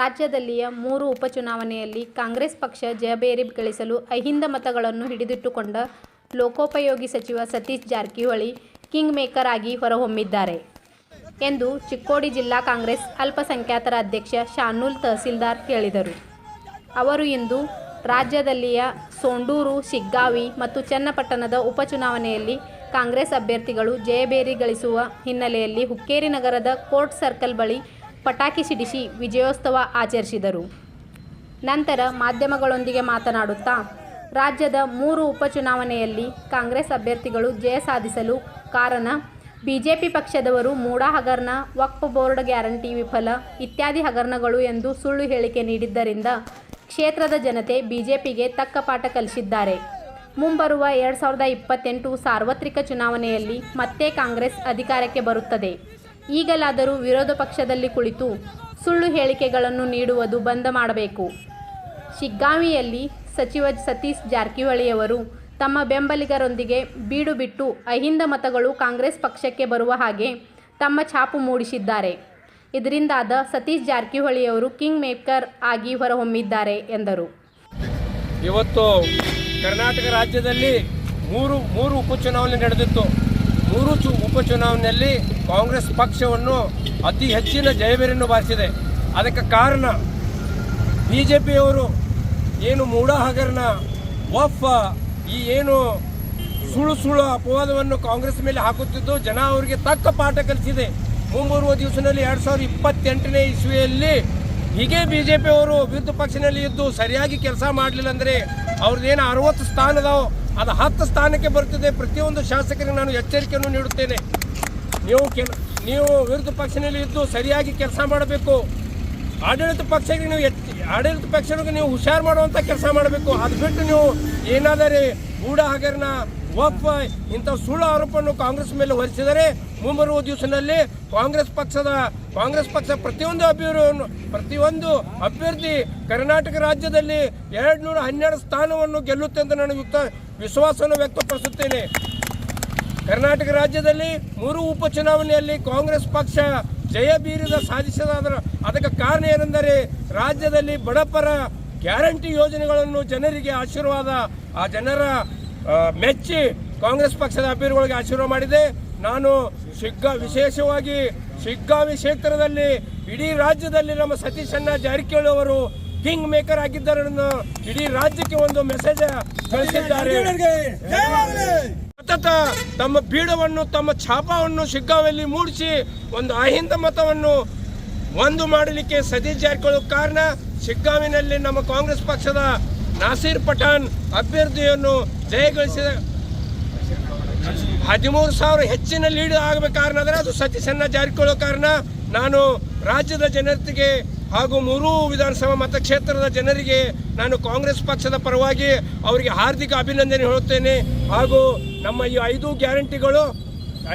ರಾಜ್ಯದಲ್ಲಿಯ ಮೂರು ಉಪಚುನಾವಣೆಯಲ್ಲಿ ಕಾಂಗ್ರೆಸ್ ಪಕ್ಷ ಜಯಬೇರಿ ಗಳಿಸಲು ಅಹಿಂದ ಮತಗಳನ್ನು ಹಿಡಿದಿಟ್ಟುಕೊಂಡ ಲೋಕೋಪಯೋಗಿ ಸಚಿವ ಸತೀಶ್ ಜಾರಕಿಹೊಳಿ ಕಿಂಗ್ ಮೇಕರ್ ಆಗಿ ಹೊರಹೊಮ್ಮಿದ್ದಾರೆ ಎಂದು ಚಿಕ್ಕೋಡಿ ಜಿಲ್ಲಾ ಕಾಂಗ್ರೆಸ್ ಅಲ್ಪಸಂಖ್ಯಾತರ ಅಧ್ಯಕ್ಷ ಶಾನೂಲ್ ತಹಸೀಲ್ದಾರ್ ಹೇಳಿದರು. ಅವರು ಇಂದು ರಾಜ್ಯದಲ್ಲಿಯ ಸೋಂಡೂರು, ಶಿಗ್ಗಾವಿ ಮತ್ತು ಚನ್ನಪಟ್ಟಣದ ಉಪಚುನಾವಣೆಯಲ್ಲಿ ಕಾಂಗ್ರೆಸ್ ಅಭ್ಯರ್ಥಿಗಳು ಜಯಬೇರಿ ಗಳಿಸುವ ಹಿನ್ನೆಲೆಯಲ್ಲಿ ಹುಕ್ಕೇರಿ ನಗರದ ಕೋರ್ಟ್ ಸರ್ಕಲ್ ಬಳಿ ಪಟಾಕಿ ಸಿಡಿಸಿ ವಿಜಯೋತ್ಸವ ಆಚರಿಸಿದರು. ನಂತರ ಮಾಧ್ಯಮಗಳೊಂದಿಗೆ ಮಾತನಾಡುತ್ತಾ, ರಾಜ್ಯದ ಮೂರು ಉಪಚುನಾವಣೆಯಲ್ಲಿ ಕಾಂಗ್ರೆಸ್ ಅಭ್ಯರ್ಥಿಗಳು ಜಯ ಸಾಧಿಸಲು ಕಾರಣ, ಬಿಜೆಪಿ ಪಕ್ಷದವರು ಮೂಡಾ ಹಗರಣ, ವಕ್ಫ್ ಬೋರ್ಡ್ ಗ್ಯಾರಂಟಿ ವಿಫಲ ಇತ್ಯಾದಿ ಹಗರಣಗಳು ಎಂದು ಸುಳ್ಳು ಹೇಳಿಕೆ ನೀಡಿದ್ದರಿಂದ ಕ್ಷೇತ್ರದ ಜನತೆ ಬಿಜೆಪಿಗೆ ತಕ್ಕ ಪಾಠ ಕಲಿಸಿದ್ದಾರೆ. ಮುಂಬರುವ ಎರಡು ಸಾವಿರದ ಇಪ್ಪತ್ತೆಂಟು ಸಾರ್ವತ್ರಿಕ ಚುನಾವಣೆಯಲ್ಲಿ ಮತ್ತೆ ಕಾಂಗ್ರೆಸ್ ಅಧಿಕಾರಕ್ಕೆ ಬರುತ್ತದೆ. ಈಗಲಾದರೂ ವಿರೋಧ ಪಕ್ಷದಲ್ಲಿ ಕುಳಿತು ಸುಳ್ಳು ಹೇಳಿಕೆಗಳನ್ನು ನೀಡುವುದು ಬಂದ ಮಾಡಬೇಕು. ಶಿಗ್ಗಾವಿಯಲ್ಲಿ ಸಚಿವ ಸತೀಶ್ ಜಾರಕಿಹೊಳಿಯವರು ತಮ್ಮ ಬೆಂಬಲಿಗರೊಂದಿಗೆ ಬೀಡು ಬಿಟ್ಟು ಅಹಿಂದ ಮತಗಳು ಕಾಂಗ್ರೆಸ್ ಪಕ್ಷಕ್ಕೆ ಬರುವ ಹಾಗೆ ತಮ್ಮ ಛಾಪು ಮೂಡಿಸಿದ್ದಾರೆ. ಇದರಿಂದಾದ ಸತೀಶ್ ಜಾರಕಿಹೊಳಿಯವರು ಕಿಂಗ್ ಮೇಕರ್ ಆಗಿ ಹೊರಹೊಮ್ಮಿದ್ದಾರೆ ಎಂದರು. ಇವತ್ತು ಕರ್ನಾಟಕ ರಾಜ್ಯದಲ್ಲಿ ಮೂರು ಮೂರು ಉಪಚುನಾವಣೆ ನಡೆದಿತ್ತು. ಮೂರು ಚು ಉಪಚುನಾವಣೆಯಲ್ಲಿ ಕಾಂಗ್ರೆಸ್ ಪಕ್ಷವನ್ನು ಅತಿ ಹೆಚ್ಚಿನ ಜಯಬೇರಿಯನ್ನು ಬಾರಿಸಿದೆ. ಅದಕ್ಕೆ ಕಾರಣ ಬಿ ಜೆ ಪಿಯವರು ಏನು ಮೂಡ ಹಗರಣ ವಫ್ ಈ ಏನು ಸುಳು ಸುಳು ಅಪವಾದವನ್ನು ಕಾಂಗ್ರೆಸ್ ಮೇಲೆ ಹಾಕುತ್ತಿದ್ದು ಜನ ಅವರಿಗೆ ತಕ್ಕ ಪಾಠ ಕಲಿಸಿದೆ. ಮುಂಬರುವ ದಿವಸದಲ್ಲಿ ಎರಡು ಸಾವಿರದ ಇಪ್ಪತ್ತೆಂಟನೇ ಇಸ್ವಿಯಲ್ಲಿ ಹೀಗೆ ಬಿ ಜೆ ಪಿಯವರು ವಿರುದ್ಧ ಪಕ್ಷದಲ್ಲಿ ಇದ್ದು ಸರಿಯಾಗಿ ಕೆಲಸ ಮಾಡಲಿಲ್ಲ ಅಂದರೆ ಅವ್ರದ್ದೇನು ಅರವತ್ತು ಸ್ಥಾನ ಅದಾವ? ಅದು ಹತ್ತು ಸ್ಥಾನಕ್ಕೆ ಬರುತ್ತದೆ. ಪ್ರತಿಯೊಂದು ಶಾಸಕರಿಗೆ ನಾನು ಎಚ್ಚರಿಕೆಯನ್ನು ನೀಡುತ್ತೇನೆ. ನೀವು ನೀವು ವಿರೋಧ ಪಕ್ಷದಲ್ಲಿ ಇದ್ದು ಸರಿಯಾಗಿ ಕೆಲಸ ಮಾಡಬೇಕು. ಆಡಳಿತ ಪಕ್ಷಕ್ಕೆ ನೀವು ಎಚ್, ಆಡಳಿತ ಪಕ್ಷಗಳಿಗೆ ನೀವು ಹುಷಾರು ಮಾಡುವಂಥ ಕೆಲಸ ಮಾಡಬೇಕು. ಅದು ಬಿಟ್ಟು ನೀವು ಏನಾದರೆ ಗೂಢ ಹಗರಣ, ಒಪ್ಪ ಇಂಥ ಸುಳ್ಳು ಆರೋಪವನ್ನು ಕಾಂಗ್ರೆಸ್ ಮೇಲೆ ಹೊರಿಸಿದರೆ ಮುಂಬರುವ ದಿವಸದಲ್ಲಿ ಕಾಂಗ್ರೆಸ್ ಪಕ್ಷದ, ಕಾಂಗ್ರೆಸ್ ಪಕ್ಷ ಪ್ರತಿಯೊಂದು ಅಭ್ಯರ್ಥಿಯನ್ನು ಪ್ರತಿಯೊಂದು ಅಭ್ಯರ್ಥಿ ಕರ್ನಾಟಕ ರಾಜ್ಯದಲ್ಲಿ ಎರಡು ನೂರ ಹನ್ನೆರಡು ಸ್ಥಾನವನ್ನು ಗೆಲ್ಲುತ್ತೆ ಅಂತ ನಾನು ಯುಕ್ತ ವಿಶ್ವಾಸವನ್ನು ವ್ಯಕ್ತಪಡಿಸುತ್ತೇನೆ. ಕರ್ನಾಟಕ ರಾಜ್ಯದಲ್ಲಿ ಮೂರು ಉಪಚುನಾವಣೆಯಲ್ಲಿ ಕಾಂಗ್ರೆಸ್ ಪಕ್ಷ ಜಯ ಬೀರಿದ ಸಾಧಿಸದಾದ ಅದಕ್ಕೆ ಕಾರಣ ಏನೆಂದರೆ ರಾಜ್ಯದಲ್ಲಿ ಬಡಪರ ಗ್ಯಾರಂಟಿ ಯೋಜನೆಗಳನ್ನು ಜನರಿಗೆ ಆಶೀರ್ವಾದ, ಆ ಜನರ ಮೆಚ್ಚಿ ಕಾಂಗ್ರೆಸ್ ಪಕ್ಷದ ಅಭ್ಯರ್ಥಿಗಳಿಗೆ ಆಶೀರ್ವಾದ ಮಾಡಿದೆ. ನಾನು ಶಿಗ್ಗ, ವಿಶೇಷವಾಗಿ ಶಿಗ್ಗಾವಿ ಕ್ಷೇತ್ರದಲ್ಲಿ ಇಡೀ ರಾಜ್ಯದಲ್ಲಿ ನಮ್ಮ ಸತೀಶಣ್ಣ ಜಾರಕಿಹೊಳಿ ಅವರು ಕಿಂಗ್ ಮೇಕರ್ ಆಗಿದ್ದರನ್ನು ಇಡೀ ರಾಜ್ಯಕ್ಕೆ ಒಂದು ಮೆಸೇಜ್ ಕಳಿಸಿದ್ದಾರೆ. ಸತತ ತಮ್ಮ ಪೀಡವನ್ನು, ತಮ್ಮ ಛಾಪವನ್ನು ಶಿಗ್ಗಾವಲ್ಲಿ ಮೂಡಿಸಿ ಒಂದು ಅಹಿಂದ ಮತವನ್ನು ಒಂದು ಮಾಡಲಿಕ್ಕೆ ಸತೀಶ್ ಜಾರಕಿಹೊಳಿ ಕಾರಣ ಶಿಗ್ಗಾವಿನಲ್ಲಿ ನಮ್ಮ ಕಾಂಗ್ರೆಸ್ ಪಕ್ಷದ ನಾಸೀರ್ ಪಠಾಣ್ ಅಭ್ಯರ್ಥಿಯನ್ನು ಜಯಗಳಿಸಿದ ಹದಿಮೂರು ಸಾವಿರ ಹೆಚ್ಚಿನ ಲೀಡ್ ಆಗಬೇಕಾದ್ರೆ ಅದು ಸತೀಶನ್ನ ಜಾರಿಕೊಳ್ಳೋ ಕಾರಣ, ನಾನು ರಾಜ್ಯದ ಜನತೆಗೆ ಹಾಗೂ ಮೂರೂ ವಿಧಾನಸಭಾ ಮತಕ್ಷೇತ್ರದ ಜನರಿಗೆ ನಾನು ಕಾಂಗ್ರೆಸ್ ಪಕ್ಷದ ಪರವಾಗಿ ಅವರಿಗೆ ಹಾರ್ದಿಕ ಅಭಿನಂದನೆ ಹೇಳುತ್ತೇನೆ. ಹಾಗೂ ನಮ್ಮ ಈ ಐದು ಗ್ಯಾರಂಟಿಗಳು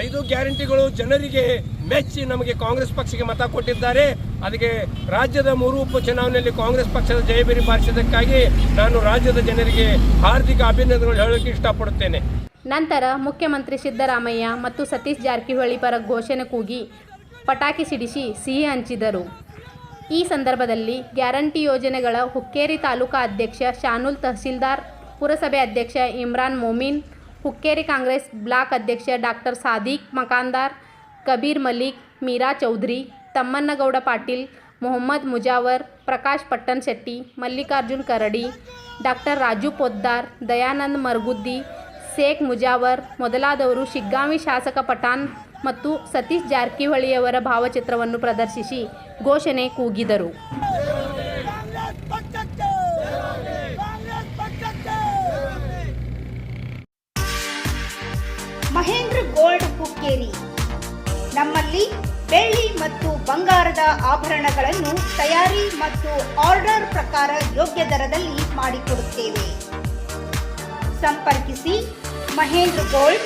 ಐದು ಗ್ಯಾರಂಟಿಗಳು ಜನರಿಗೆ ಮೆಚ್ಚಿ ನಮಗೆ ಕಾಂಗ್ರೆಸ್ ಪಕ್ಷಕ್ಕೆ ಮತ ಕೊಟ್ಟಿದ್ದಾರೆ. ಅದಕ್ಕೆ ರಾಜ್ಯದ ಮೂರು ಉಪಚುನಾವಣೆಯಲ್ಲಿ ಕಾಂಗ್ರೆಸ್ ಪಕ್ಷದ ಜಯಬೇರಿ ಬಾರಿಸಿದ್ದಕ್ಕಾಗಿ ನಾನು ರಾಜ್ಯದ ಜನರಿಗೆ ಹಾರ್ದಿಕ ಅಭಿನಂದನೆಗಳು ಹೇಳೋಕೆ ಇಷ್ಟಪಡುತ್ತೇನೆ. ನಂತರ ಮುಖ್ಯಮಂತ್ರಿ ಸಿದ್ದರಾಮಯ್ಯ ಮತ್ತು ಸತೀಶ್ ಜಾರಕಿಹೊಳಿ ಪರ ಘೋಷಣೆ ಕೂಗಿ ಪಟಾಕಿ ಸಿಡಿಸಿ ಸಿಹಿ ಹಂಚಿದರು. ಈ ಸಂದರ್ಭದಲ್ಲಿ ಗ್ಯಾರಂಟಿ ಯೋಜನೆಗಳ ಹುಕ್ಕೇರಿ ತಾಲೂಕಾ ಅಧ್ಯಕ್ಷ ಶಾನೂಲ್ ತಹಸೀಲ್ದಾರ್ ಪುರಸಭೆ ಅಧ್ಯಕ್ಷ ಇಮ್ರಾನ್ ಮೊಮೀನ್ ಹುಕ್ಕೇರಿ ಕಾಂಗ್ರೆಸ್ ಬ್ಲಾಕ್ ಅಧ್ಯಕ್ಷ ಡಾಕ್ಟರ್ ಸಾದಿಕ್ ಮಕಾಂದಾರ್ ಕಬೀರ್ ಮಲಿಕ್ ಮೀರಾ ಚೌಧರಿ ತಮ್ಮನ್ನಗೌಡ ಪಾಟೀಲ್ ಮೊಹಮ್ಮದ್ ಮುಜಾವರ್ ಪ್ರಕಾಶ್ ಪಟ್ಟಣ್ ಶೆಟ್ಟಿ ಮಲ್ಲಿಕಾರ್ಜುನ್ ಕರಡಿ ಡಾಕ್ಟರ್ ರಾಜು ಪೊದ್ದಾರ್ ದಯಾನಂದ್ ಮರ್ಗುದ್ದಿ ಶೇಖ್ ಮುಜಾವರ್ ಮೊದಲಾದವರು ಶಿಗ್ಗಾಂವಿ ಶಾಸಕ ಪಠಾಣ್ ಮತ್ತು ಸತೀಶ್ ಜಾರಕಿಹೊಳಿಯವರ ಭಾವಚಿತ್ರವನ್ನು ಪ್ರದರ್ಶಿಸಿ ಘೋಷಣೆ ಕೂಗಿದರು. ಮಹೇಂದ್ರ ಗೋಲ್ಡ್ ಹುಕ್ಕೇರಿ. ನಮ್ಮಲ್ಲಿ ಬೆಳ್ಳಿ ಮತ್ತು ಬಂಗಾರದ ಆಭರಣಗಳನ್ನು ತಯಾರಿ ಮತ್ತು ಆರ್ಡರ್ ಪ್ರಕಾರ ಯೋಗ್ಯ ದರದಲ್ಲಿ ಮಾಡಿಕೊಡುತ್ತೇವೆ. ಸಂಪರ್ಕಿಸಿ ಮಹೇಂದ್ರ ಗೋಲ್ಡ್